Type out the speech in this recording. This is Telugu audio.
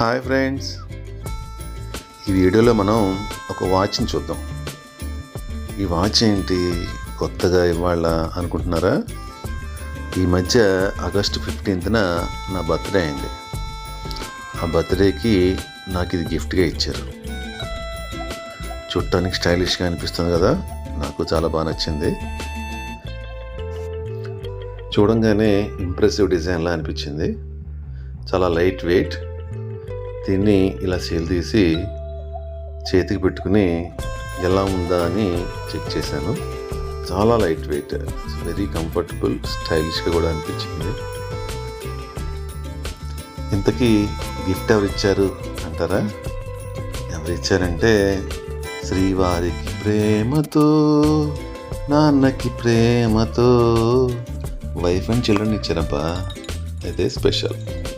Hi friends. ఈ వీడియోలో మనం ఒక వాచ్ని చూద్దాం. ఈ వాచ్ ఏంటి? కొత్తగా ఇవాళ అనుకుంటున్నారా? ఈ మధ్య ఆగస్టు ఫిఫ్టీన్త్న నా బర్త్డే అయింది. ఆ బర్త్డేకి నాకు ఇది గిఫ్ట్గా ఇచ్చారు. చూడటానికి స్టైలిష్గా అనిపిస్తుంది కదా? నాకు చాలా బాగా నచ్చింది. చూడంగానే ఇంప్రెసివ్ డిజైన్లా అనిపించింది. చాలా లైట్ వెయిట్. దీన్ని ఇలా సీల్ తీసి చేతికి పెట్టుకుని ఎలా ఉందా అని చెక్ చేశాను. చాలా లైట్ వెయిట్ వెరీ కంఫర్టబుల్ స్టైలిష్గా కూడా అనిపించింది. ఇంతకీ గిఫ్ట్ ఎవరు ఇచ్చారు అంటారా? ఎవరు ఇచ్చారంటే శ్రీవారికి ప్రేమతో నాన్నకి ప్రేమతో వైఫ్ అండ్ చిల్డ్రన్ ఇచ్చారబ్బా. అదే స్పెషల్.